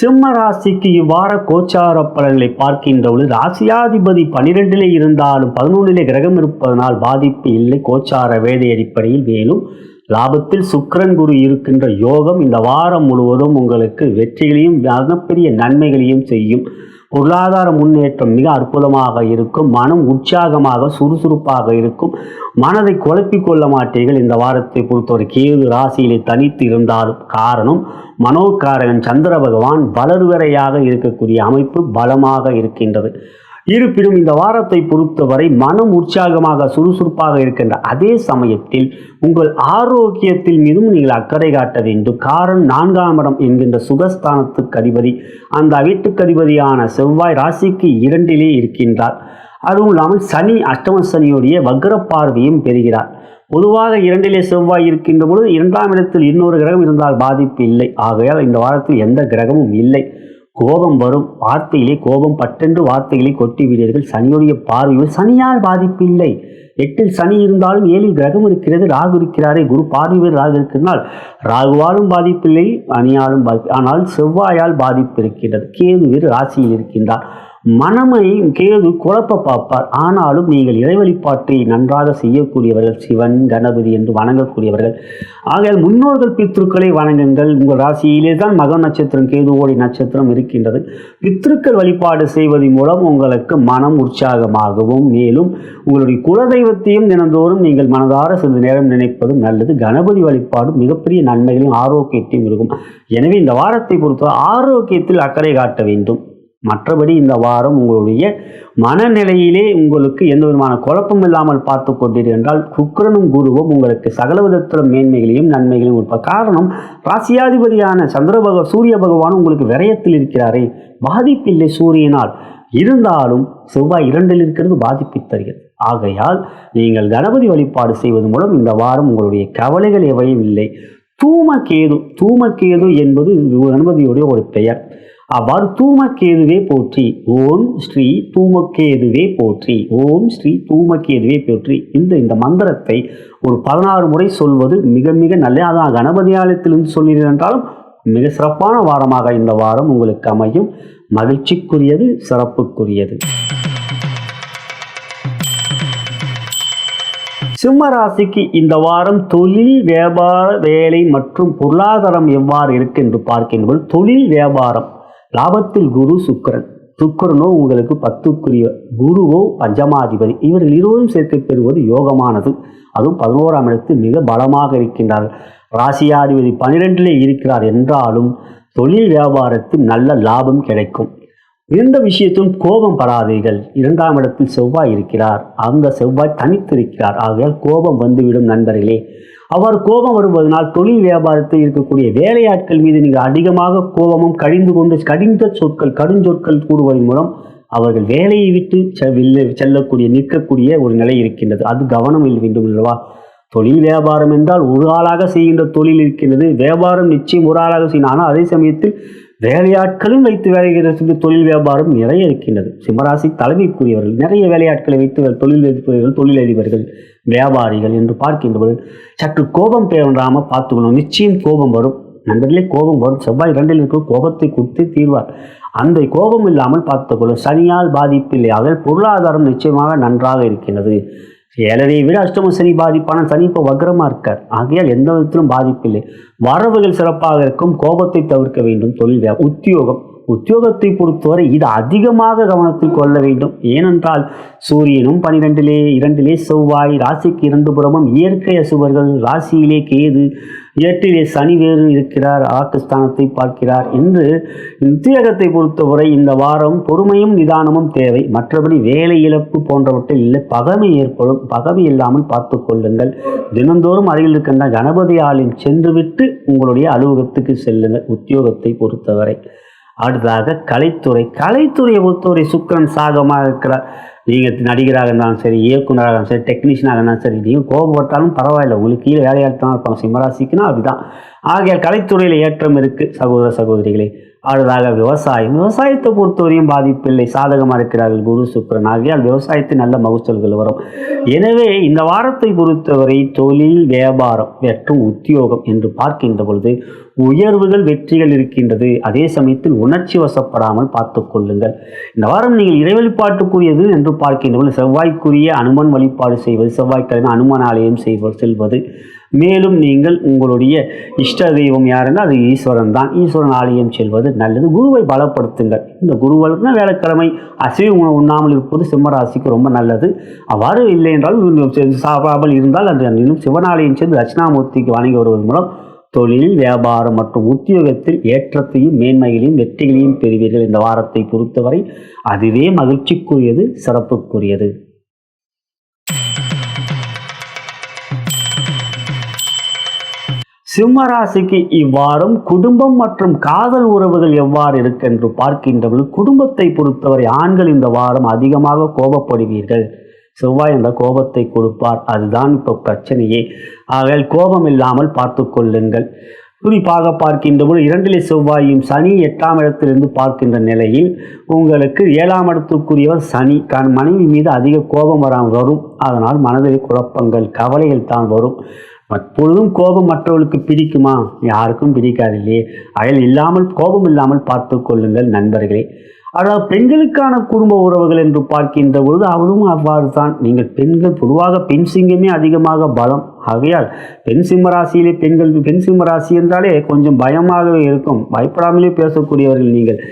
சிம்ம ராசிக்கு இவ்வார கோச்சார பலன்களை பார்க்கின்ற பொழுது ராசியாதிபதி பனிரெண்டிலே இருந்தாலும் பதினொன்றிலே கிரகம் இருப்பதனால் பாதிப்பு இல்லை. கோச்சார வேதை அடிப்படையில் மேலும் லாபத்தில் சுக்கரன் குரு இருக்கின்ற யோகம் இந்த வாரம் முழுவதும் உங்களுக்கு வெற்றிகளையும் மிகப்பெரிய நன்மைகளையும் செய்யும். பொருளாதார முன்னேற்றம் மிக அற்புதமாக இருக்கும். மனம் உற்சாகமாக சுறுசுறுப்பாக இருக்கும். மனதை குழப்பிக் கொள்ள மாட்டீர்கள். இந்த வாரத்தை பொறுத்தவரை கேது ராசியிலே தனித்து இருந்தாலும் காரணம் மனோகாரகன் சந்திர பகவான் வளர்வரையாக இருக்கக்கூடிய அமைப்பு பலமாக இருக்கின்றது. இருப்பினும் இந்த வாரத்தை பொறுத்தவரை மனம் உற்சாகமாக சுறுசுறுப்பாக இருக்கின்ற அதே சமயத்தில் உங்கள் ஆரோக்கியத்தில் மீதும் நீங்கள் அக்கறை காட்ட வேண்டும். காரணம் நான்காம் இடம் என்கின்ற சுகஸ்தானத்துக்கு அதிபதி அந்த வீட்டுக்கு அதிபதியான செவ்வாய் ராசிக்கு இரண்டிலே இருக்கின்றார். அதுவும் இல்லாமல் சனி அஷ்டம சனியுடைய வக்ர பார்வையும் பெறுகிறார். பொதுவாக இரண்டிலே செவ்வாய் இருக்கின்ற பொழுது இரண்டாம் இடத்தில் இன்னொரு கிரகம் இருந்தால் பாதிப்பு இல்லை. ஆகையால் இந்த வாரத்தில் எந்த கிரகமும் இல்லை. கோபம் வரும் வார்த்தையிலே கோபம் பட்டென்று வார்த்தைகளை கொட்டி விடுவீர்கள் சனியுடைய பார்வையில் சனியால் பாதிப்பு இல்லை எட்டில் சனி இருந்தாலும் ஏழில் கிரகம் இருக்கிறது ராகு இருக்கிறாரே. குரு பார்வையில் ராகு இருக்கிறனால் ராகுவாலும் பாதிப்பில்லை அணியாலும் பாதிப்பு ஆனால் செவ்வாயால் பாதிப்பு இருக்கின்றது. கேதுவில் ராசியில் இருக்கின்றார். மனமையும் கேது குழப்ப பார்ப்பார். ஆனாலும் நீங்கள் இறைவழிபாட்டை நன்றாக செய்யக்கூடியவர்கள் சிவன் கணபதி என்று வணங்கக்கூடியவர்கள். ஆகையால் முன்னோர்கள் பித்ருக்களை வணங்குங்கள். உங்கள் ராசியிலே தான் மக நட்சத்திரம் கேதுவோடி நட்சத்திரம் இருக்கின்றது. பித்ருக்கள் வழிபாடு செய்வதன் மூலம் உங்களுக்கு மனம் உற்சாகமாகவும் மேலும் உங்களுடைய குலதெய்வத்தையும் தினந்தோறும் நீங்கள் மனதார சிறிது நேரம் நினைப்பதும் நல்லது. கணபதி வழிபாடும் மிகப்பெரிய நன்மைகளையும் ஆரோக்கியத்தையும் இருக்கும் எனவே இந்த வாரத்தை பொறுத்தவரை ஆரோக்கியத்தில் அக்கறை காட்ட வேண்டும். மற்றபடி இந்த வாரம் உங்களுடைய மனநிலையிலே உங்களுக்கு எந்த விதமான குழப்பம் இல்லாமல் பார்த்து கொண்டீர்கள் என்றால் சுக்கிரனும் குருவும் உங்களுக்கு சகல விதத்திலும் மேன்மைகளையும் நன்மைகளையும் கொடுப்பார் காரணம் ராசியாதிபதியான சந்திர பக சூரிய பகவான் உங்களுக்கு விரயத்தில் இருக்கிறாரே. பாதிப்பில்லை சூரியனால். இருந்தாலும் செவ்வாய் இரண்டில் இருக்கிறது பாதிப்பை தருகிறது ஆகையால் நீங்கள் கணபதி வழிபாடு செய்வது மூலம் இந்த வாரம் உங்களுடைய கவலைகள் எவையும் இல்லை. தூமகேது தூமகேது என்பது கணபதியுடைய ஒரு பெயர். அவ்வாறு தூமக்கேதுவே போற்றி. ஓம் ஸ்ரீ தூமக்கேதுவே போற்றி. ஓம் ஸ்ரீ தூமக்கேதுவே போற்றி. இந்த இந்த மந்திரத்தை ஒரு பதினாறு முறை சொல்வது மிக மிக நல்ல அதான் கணபதி ஆலயத்திலிருந்து சொன்னீர்கள் என்றாலும் மிக சிறப்பான வாரமாக இந்த வாரம் உங்களுக்கு அமையும். மகிழ்ச்சிக்குரியது சிறப்புக்குரியது. சிம்ம ராசிக்கு இந்த வாரம் தொழில் வியாபார வேலை மற்றும் பொருளாதாரம் எவ்வாறு இருக்கு என்று பார்க்கின்ற தொழில் வியாபாரம் லாபத்தில் குரு சுக்கரன். சுக்கரனோ உங்களுக்கு பத்துக்குரிய குருவோ பஞ்சமாதிபதி. இவர்கள் இருவரும் சேர்த்து பெறுவது யோகமானது. அதுவும் பதினோராம் இடத்தில் மிக பலமாக இருக்கின்றார்கள் ராசியாதிபதி பனிரெண்டிலே இருக்கிறார் என்றாலும் தொழில் வியாபாரத்தில் நல்ல லாபம் கிடைக்கும். எந்த விஷயத்திலும் கோபம் படாதீர்கள் இரண்டாம் இடத்தில் செவ்வாய் இருக்கிறார். அந்த செவ்வாய் தனித்திருக்கிறார். ஆகையால் கோபம் வந்துவிடும் நண்பர்களே. அவர் கோபம் வருவதனால் தொழில் வியாபாரத்தில் இருக்கக்கூடிய வேலையாட்கள் மீது நீங்கள் அதிகமாக கோபமும் கழிந்து கொண்டு கடிந்த சொற்கள் கடுஞ்சொற்கள் கூடுவதன் மூலம் அவர்கள் வேலையை விட்டு செல்ல செல்லக்கூடிய நிற்கக்கூடிய ஒரு நிலை இருக்கின்றது. அது கவனம் வேண்டும் அல்லவா? தொழில் வியாபாரம் என்றால் ஒரு ஆளாக செய்கின்ற தொழில் இருக்கின்றது. வியாபாரம் நிச்சயம் ஒரு ஆளாக செய்யணும் ஆனால் அதே சமயத்தில் வேலையாட்களும் வைத்து வேலை தொழில் வியாபாரம் நிறைய இருக்கின்றது. சிம்மராசி தலைமைக்குரியவர்கள் நிறைய வேலையாட்களை வைத்து தொழில் அதிபர்கள் தொழிலதிபர்கள் வியாபாரிகள் என்று பார்க்கின்றபோது சற்று கோபம் பேராமல் பார்த்துக்கணும் நிச்சயம் கோபம் வரும். நண்பர்களே கோபம் வரும். செவ்வாய் இரண்டில் இருக்கும். கோபத்தை கொடுத்து தீர்வார். அந்த கோபம் இல்லாமல் பார்த்துக்கொள்ளும். சனியால் பாதிப்பில்லை. அதில் பொருளாதாரம் நிச்சயமாக நன்றாக இருக்கின்றது. ஏழரை விட அஷ்டம சனி பாதிப்பான சனி இப்போ வக்ரமாக இருக்கார். ஆகையால் எந்த விதத்திலும் பாதிப்பில்லை. வரவுகள் சிறப்பாக இருக்கும் கோபத்தை தவிர்க்க வேண்டும் தொழில் உத்தியோகம். உத்தியோகத்தை பொறுத்தவரை இது அதிகமாக கவனத்தில் கொள்ள வேண்டும். ஏனென்றால் சூரியனும் பனிரெண்டிலே இரண்டிலே செவ்வாய் ராசிக்கு இரண்டு புறமும் இயற்கை அசுவர்கள் ராசியிலே கேது ஏற்றிலே சனி வேறு இருக்கிறார் ஆக்கஸ்தானத்தை பார்க்கிறார் என்று உத்தியோகத்தை பொறுத்தவரை இந்த வாரம் பொறுமையும் நிதானமும் தேவை. மற்றபடி வேலை இழப்பு போன்றவற்றில் இல்லை. பகமை ஏற்படும். பகமை இல்லாமல் பார்த்து கொள்ளுங்கள். தினந்தோறும் அருகில் இருக்கின்ற கணபதி ஆலின் சென்றுவிட்டு உங்களுடைய அலுவலகத்துக்கு செல்லுங்கள் உத்தியோகத்தை பொறுத்தவரை. அடுத்ததாக கலைத்துறை. கலைத்துறையை பொறுத்தவரை சுக்கரன் சாகமாக இருக்கிறார். நீங்கள் நடிகராக இருந்தாலும் சரி இயக்குனராக இருந்தாலும் சரி டெக்னீஷியனாக இருந்தாலும் சரி நீங்கள் கோபப்பட்டாலும் பரவாயில்ல. உங்களுக்கு கீழே வேலையாட்டம் இருப்பாங்க. சிம்மராசிக்குன்னா அப்படிதான். ஆகையால் கலைத்துறையில் ஏற்றம் இருக்குது சகோதர சகோதரிகளே. அடுத்ததாக விவசாயம். விவசாயத்தை பொறுத்தவரையும் பாதிப்பில்லை. சாதகமாக இருக்கிறார்கள் குரு சுக்கரன். ஆகியால் விவசாயத்தில் நல்ல மகசூல்கள் வரும். எனவே இந்த வாரத்தை பொறுத்தவரை தொழில் வியாபாரம் மற்றும் உத்தியோகம் என்று பார்க்கின்ற பொழுது உயர்வுகள் வெற்றிகள் இருக்கின்றது. அதே சமயத்தில் உணர்ச்சி வசப்படாமல் பார்த்து கொள்ளுங்கள். இந்த வாரம் நீங்கள் இறை வழிபாட்டுக்குரியது என்று பார்க்கின்ற பொழுது செவ்வாய்க்குரிய அனுமன் வழிபாடு செய்வது செவ்வாய்க்கிழமை அனுமன் ஆலயம் செய்வது செல்வது மேலும் நீங்கள் உங்களுடைய இஷ்ட தெய்வம் யாருன்னா அது ஈஸ்வரன் தான். ஈஸ்வரன் ஆலயம் செல்வது நல்லது. குருவை பலப்படுத்துங்கள். இந்த குருவளுக்குனா வேலைக்கிழமை அசைவ உணவு உண்ணாமல் இருப்பது சிம்மராசிக்கு ரொம்ப நல்லது. அவ்வாறு இல்லை என்றால் சாப்பிடாமல் இருந்தால் அந்த இன்னும் சிவனாலயம் சென்று தட்சிணாமூர்த்திக்கு வணங்கி வருவதன் மூலம் தொழில் வியாபாரம் மற்றும் உத்தியோகத்தில் ஏற்றத்தையும் மேன்மைகளையும் வெற்றிகளையும் பெறுவீர்கள். இந்த வாரத்தை பொறுத்தவரை அதுவே மகிழ்ச்சிக்குரியது சிறப்புக்குரியது. சிம்மராசிக்கு இவ்வாறும் குடும்பம் மற்றும் காதல் உறவுகள் எவ்வாறு இருக்கு என்று பார்க்கின்றவர்கள் குடும்பத்தை பொறுத்தவரை ஆண்கள் இந்த வாரம் அதிகமாக கோபப்படுவீர்கள். செவ்வாய் அந்த கோபத்தை கொடுப்பார். அதுதான் இப்போ பிரச்சனையே. ஆகையால் கோபம் இல்லாமல் பார்த்து கொள்ளுங்கள். குறிப்பாக பார்க்கின்ற போது இரண்டிலே செவ்வாயும் சனி எட்டாம் இடத்திலிருந்து பார்க்கின்ற நிலையில் உங்களுக்கு ஏழாம் இடத்துக்குரியவர் சனி கண் மனைவி மீது அதிக கோபம் வராமல் வரும். அதனால் மனதில் குழப்பங்கள் கவலைகள் தான் வரும். எப்பொழுதும் கோபம் மற்றவர்களுக்கு பிடிக்குமா? யாருக்கும் பிடிக்காது இல்லையே. அயல் இல்லாமல் கோபம் இல்லாமல் பார்த்து கொள்ளுங்கள் நண்பர்களே. அதாவது பெண்களுக்கான குடும்ப உறவுகள் என்று பார்க்கின்ற பொழுது அவரும் அவ்வாறு தான் நீங்கள் பெண்கள் பொதுவாக பெண் சிங்கமே அதிகமாக பலம் ஆகையால் பெண் சிம்மராசியிலே பெண்கள் பெண் சிம்மராசி என்றாலே கொஞ்சம் பயமாகவே இருக்கும். பயப்படாமலே பேசக்கூடியவர்கள் நீங்கள்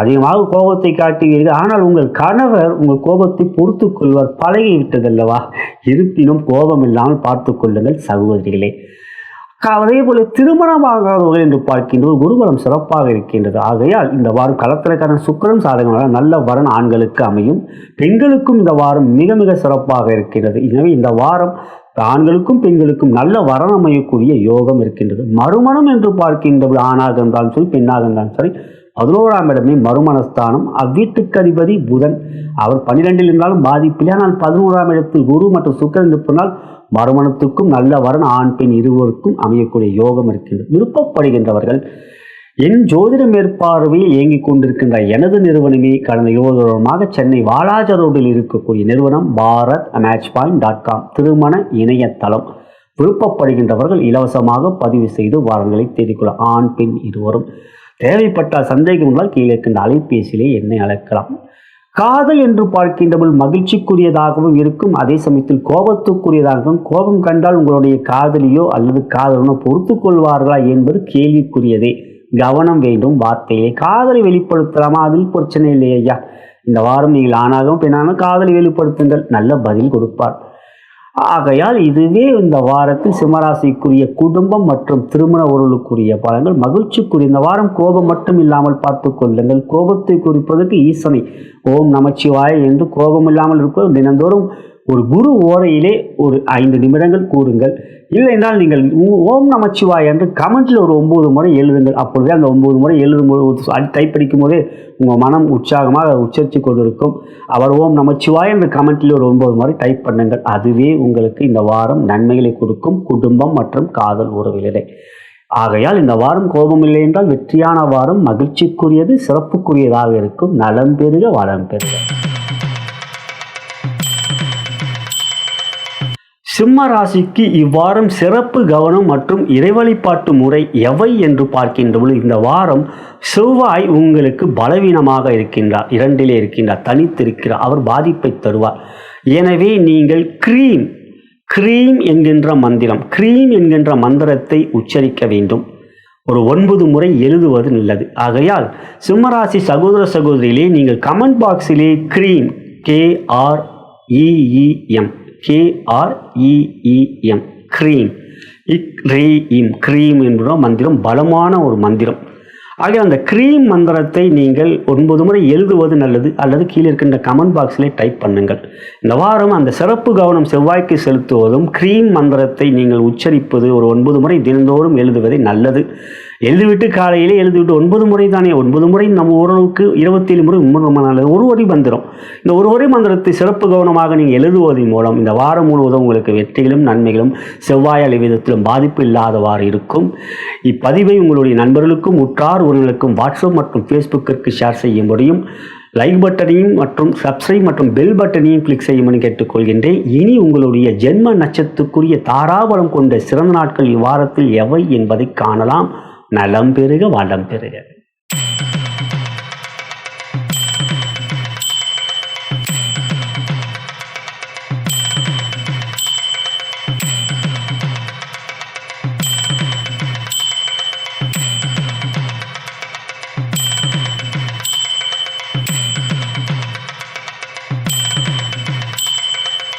அதிகமாக கோபத்தை காட்டுவீர்கள். ஆனால் உங்கள் கணவர் உங்கள் கோபத்தை பொறுத்து கொள்வார் பழகி விட்டதல்லவா இருப்பினும் கோபம் இல்லாமல் பார்த்து கொள்ளுங்கள் சகோதரிகளே. அதே போல திருமணமாகாதவர்கள் என்று பார்க்கின்றோம் குருபலம் சிறப்பாக இருக்கின்றது. ஆகையால் இந்த வாரம் களத்திரக்காரன் சுக்கரன் சாதகமாக நல்ல வரன் ஆண்களுக்கு அமையும். பெண்களுக்கும் இந்த வாரம் மிக மிக சிறப்பாக இருக்கின்றது. எனவே இந்த வாரம் ஆண்களுக்கும் பெண்களுக்கும் நல்ல வரம் அமையக்கூடிய யோகம் இருக்கின்றது. மறுமணம் என்று பார்க்கின்ற ஆணாக இருந்தாலும் சரி பெண்ணாக இருந்தாலும் சரி பதினோராம் இடமே மறுமணஸ்தானம் அவ்வீட்டுக்கு அதிபதி புதன். அவர் பன்னிரெண்டில் இருந்தாலும் பாதிப்பில்லை ஆனால் பதினோராம் இடத்தில் குரு மற்றும் சுக்கரன் இருப்பதால் மறுமணத்துக்கும் நல்ல வரன் ஆண் பெண் இருவருக்கும் அமையக்கூடிய யோகம் இருக்கின்றது. விருப்பப்படுகின்றவர்கள் என் ஜோதிட மேற்பார்வையில் இயங்கிக் கொண்டிருக்கின்ற எனது நிறுவனமே கடந்த இருபது வருடமாக சென்னை வாலாஜ ரோடில் இருக்கக்கூடிய நிறுவனம் Bharat match point dot com திருமண இணையதளம். விருப்பப்படுகின்றவர்கள் இலவசமாக பதிவு செய்து வாரங்களை தேடிக்கொள்ள ஆண் பெண் இருவரும் தேவைப்பட்டால் சந்தேகம் இருந்தால் கீழே இருக்கின்ற அலைபேசியிலே என்னை அழைக்கலாம். காதல் என்று பார்க்கின்றபோது மகிழ்ச்சிக்குரியதாகவும் இருக்கும். அதே சமயத்தில் கோபத்துக்குரியதாகவும் கோபம் கண்டால் உங்களுடைய காதலியோ அல்லது காதலனோ பொறுத்து கொள்வார்களா என்பது கேள்விக்குரியதே. கவனம் வேண்டும் வார்த்தையை காதலை வெளிப்படுத்தலாமா? அதில் பிரச்சனை இல்லை ஐயா. இந்த வாரம் நீங்கள் ஆணாகவும் பெண்ணாகவும் காதலை வெளிப்படுத்துங்கள். நல்ல பதில் கொடுப்பார். ஆகையால் இதுவே இந்த வாரத்தில் சிம்மராசிக்குரிய குடும்பம் மற்றும் திருமண உருளுக்குரிய பலங்கள் மகிழ்ச்சிக்குரிய இந்த வாரம் கோபம் மட்டும் இல்லாமல் பார்த்து கொள்ளுங்கள். கோபத்தை குறிப்பதற்கு ஈசனை ஓம் நமச்சிவாய என்று கோபம் இல்லாமல் இருப்பது தினந்தோறும் ஒரு குரு ஓரையிலே ஒரு ஐந்து நிமிடங்கள் கூறுங்கள் இல்லை என்றால் நீங்கள் ஓம் நமச்சிவாய் என்று கமெண்ட்டில் ஒரு ஒம்பது முறை எழுதுங்கள். அப்பொழுதே அந்த ஒம்பது முறை எழுதும்போது டைப் படிக்கும் போதே உங்கள் மனம் உற்சாகமாக உச்சரித்து கொண்டிருக்கும். அவர் ஓம் நமச்சிவாய் என்று கமெண்ட்டில் ஒரு ஒன்பது முறை டைப் பண்ணுங்கள். அதுவே உங்களுக்கு இந்த வாரம் நன்மைகளை கொடுக்கும். குடும்பம் மற்றும் காதல் உறவிலே. ஆகையால் இந்த வாரம் கோபம் இல்லை என்றால் வெற்றியான வாரம் மகிழ்ச்சிக்குரியது சிறப்புக்குரியதாக இருக்கும். நலம் பெருக வளம் பெறுக. சிம்ம ராசிக்கு இவ்வாரம் சிறப்பு கவனம் மற்றும் இறைவழிபாட்டு முறை எவை என்று பார்க்கின்ற இந்த வாரம் செவ்வாய் உங்களுக்கு பலவீனமாக இருக்கின்றார் இரண்டிலே இருக்கின்றார் தனித்திருக்கிறார் அவர் பாதிப்பை தருவார். எனவே நீங்கள் கிரீம் கிரீம் என்கின்ற மந்திரம் கிரீம் என்கின்ற மந்திரத்தை உச்சரிக்க வேண்டும். ஒரு ஒன்பது முறை எழுதுவது நல்லது. ஆகையால் சிம்மராசி சகோதர சகோதரியிலே நீங்கள் comment பாக்ஸிலே Kreem K R E E M K R E E M Kreem இக் ரீ இம் க்ரீம் என்கிற மந்திரம். பலமான ஒரு மந்திரம். ஆகிய அந்த க்ரீம் மந்திரத்தை நீங்கள் ஒன்பது முறை எழுதுவது நல்லது. அல்லது கீழே இருக்கின்ற கமெண்ட் பாக்ஸில் டைப் பண்ணுங்கள். இந்த வாரம் அந்த சிறப்பு கவனம் செவ்வாய்க்கு செலுத்துவதும் க்ரீம் மந்திரத்தை நீங்கள் உச்சரிப்பது ஒரு ஒன்பது முறை தினந்தோறும் எழுதுவதே நல்லது. எழுதிவிட்டு காலையிலே எழுதிவிட்டு ஒன்பது முறை தானே ஒன்பது முறை நம்ம ஓரளவுக்கு இருபத்தேழு முறை முறை ஒரு வரி மந்திரம். இந்த ஒரு வரி மந்திரத்தை சிறப்பு கவனமாக நீங்கள் எழுதுவதன் மூலம் இந்த வாரம் முழுவதும் உங்களுக்கு வெற்றிகளும் நன்மைகளும் செவ்வாய் விதத்திலும் பாதிப்பு இல்லாதவாறு இருக்கும். இப்பதிவை உங்களுடைய நண்பர்களுக்கும் உற்றார் உறவினர்களுக்கும் வாட்ஸ்அப் மற்றும் ஃபேஸ்புக்கிற்கு ஷேர் செய்ய முடியும். லைக் பட்டனையும் மற்றும் சப்ஸ்கிரைப் மற்றும் பெல் பட்டனையும் கிளிக் செய்யும்படி கேட்டுக்கொள்கின்றேன். இனி உங்களுடைய ஜென்ம நட்சத்திற்குரிய தாராபலம் கொண்ட சிறந்த நாட்கள் இவ்வாரத்தில் எவை என்பதை காணலாம். நலம் பெருக வளம் பெருக.